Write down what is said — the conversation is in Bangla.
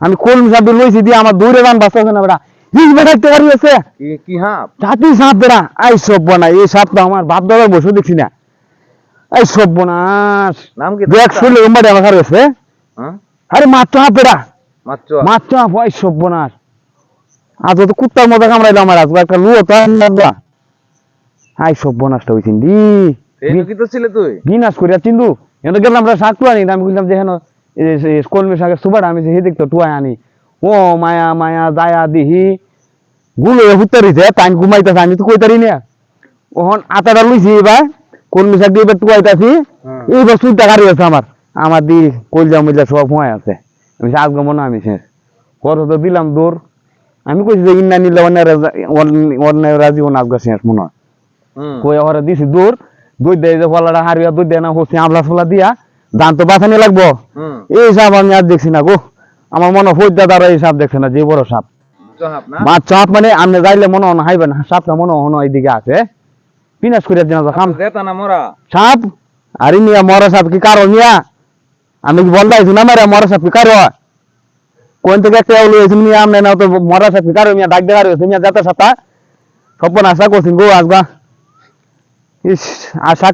আমি কলম সাপ লইছি দিয়ে আমার দূরে গান বাঁচতেছে না বেড়া। এই বেড়া একটা আছে। কি কি হাঁপ জাতি সাপ বেড়া। আই সব বনা এই সাপ তো আমার বাপ দাদার বসে দেখছি না। এই সব বনাস নাম কি দেখ শুনলে আমার খারাপ হয়েছে হ্যাঁ? আরে মাত্র হাফ বেড়া। মাত্র মাত্র হাফ ওই সব বনাস আজ তো কুত্তার মতো কামড়াইলো আমার আজকে একটা লুয়ো তো আই সব বনাসটা দি তো ছিলে তুই। বিনাশ করিয়া চিন্দু এনে গেলাম আমরা শাক টুয়া আমি বললাম যে হেন কলমি শাকের সুবাটা আমি সেই দেখতো টুয়াই আনি। ও মায়া মায়া দায়া দিহি। গুলো হুতারিছে টাইম ঘুমাইতেছে আমি তো কইতারি না। ওহন আটাটা লইছি এবার কলমি শাক দিয়ে এবার টুয়াইতাছি হুম। এইবার সুইটা গাড়ি আছে আমার। আমার দি কলজা মজা সব হুঁয়াই আছে। আমি আজ গমো না আমি শেষ। কত তো দিলাম দৌড়। আমি কইছি যে ইন্না নিলে অন্যের রাজি ও নাচ শেষ মনে হয়। কই ওরা দিছি দূর। দুই দেয় যে ফলাটা হারিয়া দুই দেয় না হচ্ছে আমলা ফলা দিয়া দান তো বাঁচানি লাগবো। এই সাপ আমি আর দেখছি না গো আমার মনে হয় দাদারা এই সাপ দেখছে না যে বড় সাপ। মাছ চাপ মানে আপনি যাইলে মনে হয় হাইবেন সাপটা মনে হয় এইদিকে আছে। পিনাস করে দিন খাম। মরা? সাপ? আরে মিয়া মরা সাপ কি কারও মিয়া আমি কি বলতে না মারে মরা সাপ কি কারও কোন থেকে এলো এসে মিয়া আমনে না তো মরা সাথে কারও মিয়া ডাক দেওয়ার হয়েছে মিয়া যাতে সাথে সব আশা করছি গো, আসবা। ইস, আশা